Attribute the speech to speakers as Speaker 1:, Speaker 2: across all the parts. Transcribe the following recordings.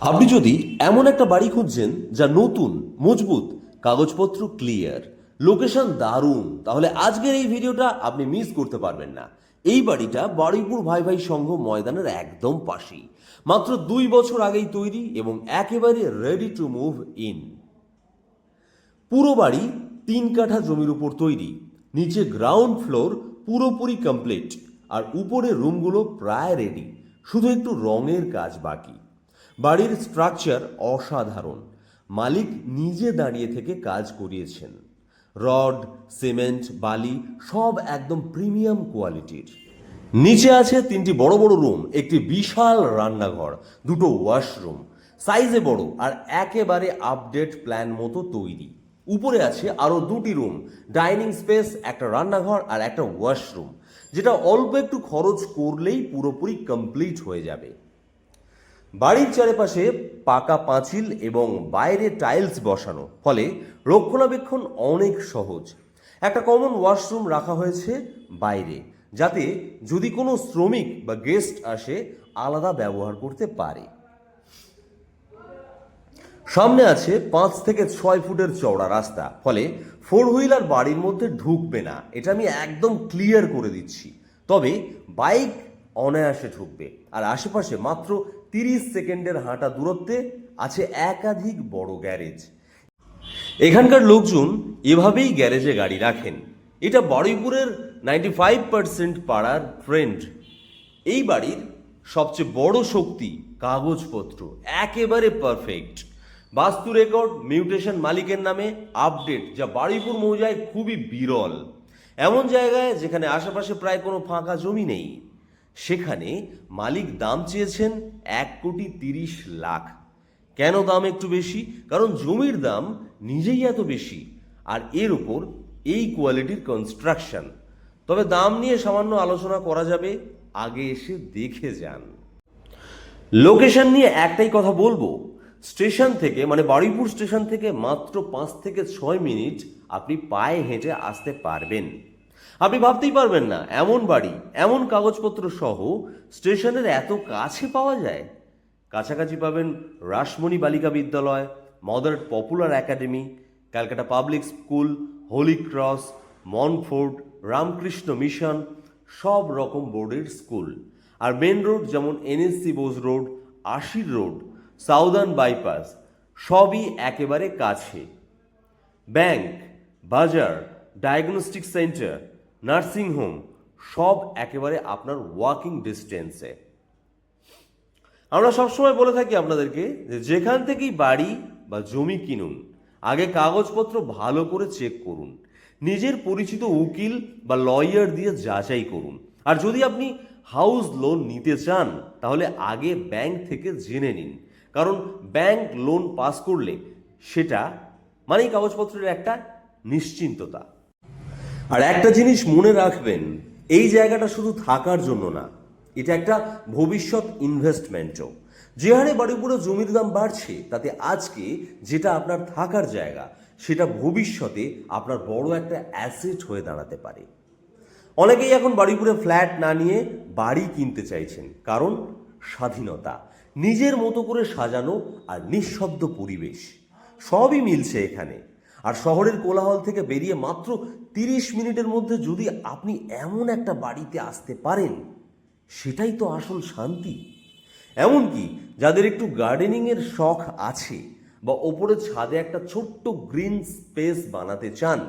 Speaker 1: আপনি যদি এমন একটা বাড়ি খুঁজছেন যা নতুন, মজবুত, কাগজপত্র ক্লিয়ার লোকেশন দারুণ, তাহলে আজকের এই ভিডিওটা আপনি মিস করতে পারবেন না। এই বাড়িটা বারুইপুর ভাই ভাই সংঘ ময়দানের একদম পাশেই। মাত্র দুই বছর আগেই তৈরি এবং একেবারে রেডি টু মুভ ইন পুরো বাড়ি তিন কাঠা জমির উপর তৈরি। নিচে গ্রাউন্ড ফ্লোর পুরোপুরি কমপ্লিট আর উপরে রুমগুলো প্রায় রেডি শুধু একটু রঙের কাজ বাকি। বাড়ির স্ট্রাকচার অসাধারণ। মালিক নিজে দাঁড়িয়ে থেকে কাজ করিয়েছেন। রড, সিমেন্ট, বালি সব একদম প্রিমিয়াম কোয়ালিটির। নিচে আছে তিনটি বড় বড় রুম, একটি বিশাল রান্নাঘর, দুটো ওয়াশরুম। সাইজে বড় আর একেবারে আপডেট প্ল্যান মতো তৈরি। উপরে আছে আরও দুটি রুম, ডাইনিং স্পেস, একটা রান্নাঘর আর একটা ওয়াশরুম, যেটা অল্প একটু খরচ করলেই পুরোপুরি কমপ্লিট হয়ে যাবে। বাড়ির চারিপাশে পাকা পাঁচিল এবং বাইরে টাইলস বসানো, ফলে রক্ষণাবেক্ষণ অনেক সহজ। একটা কমন ওয়াশরুম রাখা হয়েছে বাইরে, যাতে যদি কোনো শ্রমিক বা গেস্ট আসে, আলাদা ব্যবহার করতে পারে। সামনে আছে পাঁচ থেকে ছয় ফুটের চওড়া রাস্তা, ফলে ফোর হুইলার বাড়ির মধ্যে ঢুকবে না। এটা আমি একদম ক্লিয়ার করে দিচ্ছি। তবে বাইক অনায়াসে ঢুকবে, আর আশেপাশে মাত্র তিরিশ সেকেন্ডের হাঁটা দূরত্বে আছে একাধিক বড় গ্যারেজ। এখানকার লোকজন এভাবেই গ্যারেজে গাড়ি রাখেন। এটা বারুইপুরের নাইনটি ফাইভ পার্সেন্ট পাড়ার ট্রেন্ড। এই বাড়ির সবচেয়ে বড় শক্তি কাগজপত্র, একেবারে পারফেক্ট। বাস্তু রেকর্ড, মিউটেশন মালিকের নামে আপডেট, যা বারুইপুর মৌজায় খুবই বিরল। এমন জায়গায় যেখানে আশেপাশে প্রায় কোনো ফাঁকা জমি নেই। সেখানে মালিক দাম চেয়েছেন এক কোটি তিরিশ লাখ। কেন দাম একটু বেশি? কারণ জমির দাম নিজেই এত বেশি, আর এর উপর এই কোয়ালিটির কনস্ট্রাকশন তবে দাম নিয়ে সামান্য আলোচনা করা যাবে, আগে এসে দেখে যান। লোকেশন নিয়ে একটাই কথা বলব স্টেশন থেকে মানে বারুইপুর স্টেশন থেকে মাত্র পাঁচ থেকে ছয় মিনিট আপনি পায়ে হেঁটে আসতে পারবেন। আপনি ভাবতেই পারবেন না, এমন বাড়ি, এমন কাগজপত্র সহ স্টেশনের এত কাছে পাওয়া যায়। কাছাকাছি পাবেন Rashmoni Balika Vidyalaya, mother popular academy, Calcutta public school, holy cross, Montfort, Ramakrishna mission, সব রকম বোর্ডের স্কুল। আর মেন রোড যেমন এনএসসি বোস রোড, আশির রোড, সাউদার্ন বাইপাস, সবই একেবারে কাছে। ব্যাংক, বাজার, ডায়াগনস্টিক সেন্টার নার্সিং হোম সব একেবারে আপনার ওয়াকিং ডিস্টেন্সে আমরা সবসময় বলে থাকি আপনাদেরকে যে যেখান থেকেই বাড়ি বা জমি কিনুন, আগে কাগজপত্র ভালো করে চেক করুন। নিজের পরিচিত উকিল বা লয়ার দিয়ে যাচাই করুন। আর যদি আপনি হাউস লোন নিতে চান, তাহলে আগে ব্যাংক থেকে জেনে নিন। কারণ ব্যাংক লোন পাস করলে সেটা মানেই কাগজপত্রের একটা নিশ্চিন্ততা। আর একটা জিনিস মনে রাখবেন, এই জায়গাটা শুধু থাকার জন্য না, এটা একটা ভবিষ্যৎ ইনভেস্টমেন্টও যে হারে বাড়িপুরে জমির দাম বাড়ছে, তাতে আজকে যেটা আপনার থাকার জায়গা, সেটা ভবিষ্যতে আপনার বড় একটা অ্যাসেট হয়ে দাঁড়াতে পারে। অনেকেই এখন বাড়িপুরে ফ্ল্যাট না নিয়ে বাড়ি কিনতে চাইছেন, কারণ স্বাধীনতা, নিজের মতো করে সাজানো আর নিঃশব্দ পরিবেশ, সবই মিলছে এখানে। আর শহরের কোলাহল থেকে বেরিয়ে মাত্র তিরিশ মিনিটের মধ্যে যদি আপনি এমন একটা বাড়িতে আসতে পারেন, সেটাই তো আসল শান্তি। এমনকি যাদের একটু গার্ডেনিংয়ের শখ আছে বা ওপরে ছাদে একটা ছোট্ট গ্রিন স্পেস বানাতে চান,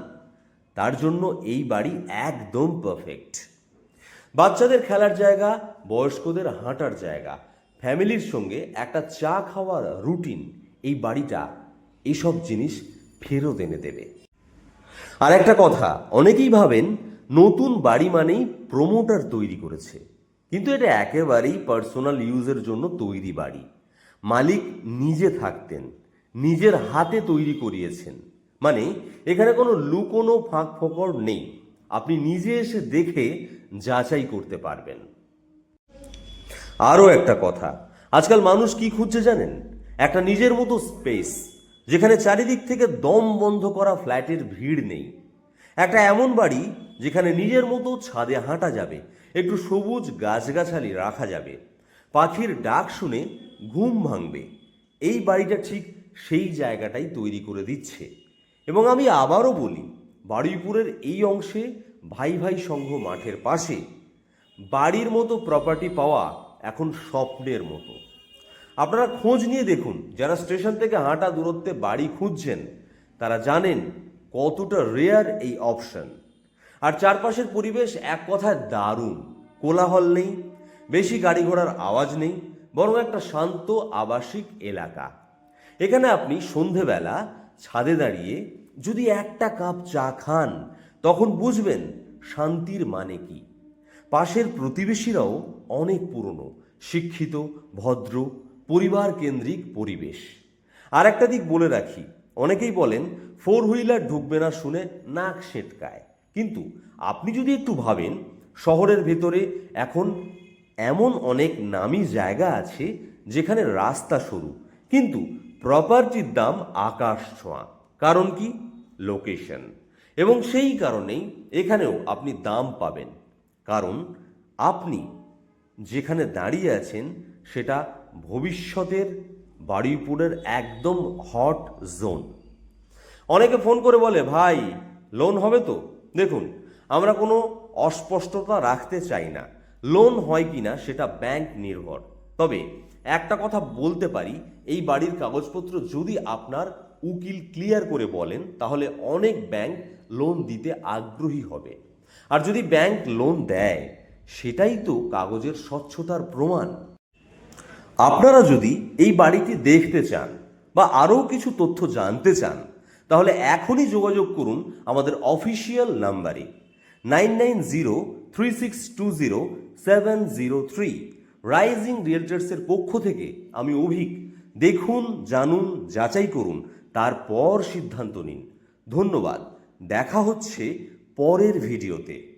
Speaker 1: তার জন্য এই বাড়ি একদম পারফেক্ট। বাচ্চাদের খেলার জায়গা, বয়স্কদের হাঁটার জায়গা, ফ্যামিলির সঙ্গে একটা চা খাওয়ার রুটিন, এই বাড়িটা এইসব জিনিস ফেরত এনে দেবে। আর একটা কথা, অনেকেই ভাবেন নতুন বাড়ি মানেই প্রমোটার তৈরি করেছে। কিন্তু এটা একেবারেই পার্সোনাল ইউজের জন্য তৈরি বাড়ি। মালিক নিজে থাকতেন, নিজের হাতে তৈরি করিয়েছেন। মানে এখানে কোনো লুকোনো ফাঁক ফোকর নেই। আপনি নিজে এসে দেখে যাচাই করতে পারবেন। আরও একটা কথা, আজকাল মানুষ কি খুঁজছে জানেন? একটা নিজের মতো স্পেস যেখানে চারিদিক থেকে দম বন্ধ করা ফ্ল্যাটের ভিড় নেই। একটা এমন বাড়ি যেখানে নিজের মতো ছাদে হাঁটা যাবে, একটু সবুজ গাছগাছালি রাখা যাবে। পাখির ডাক শুনে ঘুম ভাঙবে। এই বাড়িটা ঠিক সেই জায়গাটাই তৈরি করে দিচ্ছে। এবং আমি আবারও বলি বারুইপুরের এই অংশে ভাই ভাই সংঘ মাঠের পাশে। বাড়ির মতো প্রপার্টি পাওয়া এখন স্বপ্নের মতো। আপনারা খোঁজ নিয়ে দেখুন। যারা স্টেশন থেকে হাঁটা দূরত্বে বাড়ি খুঁজছেন, তারা জানেন কতটা রেয়ার এই অপশন আর চারপাশের পরিবেশ এক কথায় দারুণ। কোলাহল নেই, বেশি গাড়ি ঘোড়ার আওয়াজ নেই, বরং একটা শান্ত, আবাসিক এলাকা। এখানে আপনি সন্ধেবেলা ছাদে দাঁড়িয়ে যদি একটা কাপ চা খান, তখন বুঝবেন শান্তির মানে কি। পাশের প্রতিবেশীরাও অনেক পুরনো, শিক্ষিত, ভদ্র পরিবার কেন্দ্রিক পরিবেশ। আর একটা দিক বলে রাখি, অনেকেই বলেন, ফোর হুইলার ঢুকবে না শুনে নাক সেটকায়। কিন্তু আপনি যদি একটু ভাবেন, শহরের ভেতরে এখন এমন অনেক নামি জায়গা আছে যেখানে রাস্তা সরু, কিন্তু প্রপার্টির দাম আকাশ ছোঁয়া। কারণ কি? লোকেশন। এবং সেই কারণেই এখানেও আপনি দাম পাবেন। কারণ আপনি যেখানে দাঁড়িয়ে আছেন, সেটা ভবিষ্যতের বারুইপুরের একদম হট জোন। অনেকে ফোন করে বলে, ভাই লোন হবে তো? দেখুন, আমরা কোনো অস্পষ্টতা রাখতে চাই না। লোন হয় কি না সেটা ব্যাংক নির্ভর। তবে একটা কথা বলতে পারি, এই বাড়ির কাগজপত্র যদি আপনার উকিল ক্লিয়ার করে বলেন, তাহলে অনেক ব্যাংক লোন দিতে আগ্রহী হবে। আর যদি ব্যাংক লোন দেয়, সেটাই তো কাগজের স্বচ্ছতার প্রমাণ। আপনারা যদি এই বাড়িটি দেখতে চান বা আরও কিছু তথ্য জানতে চান, তাহলে এখনই যোগাযোগ করুন আমাদের অফিসিয়াল নাম্বারে। Nine nine zero three six two zero seven zero three. Rising রিয়েলটার্সের পক্ষ থেকে আমি অভিক। দেখুন, জানুন, যাচাই করুন, তারপর সিদ্ধান্ত নিন। ধন্যবাদ। দেখা হচ্ছে পরের ভিডিওতে।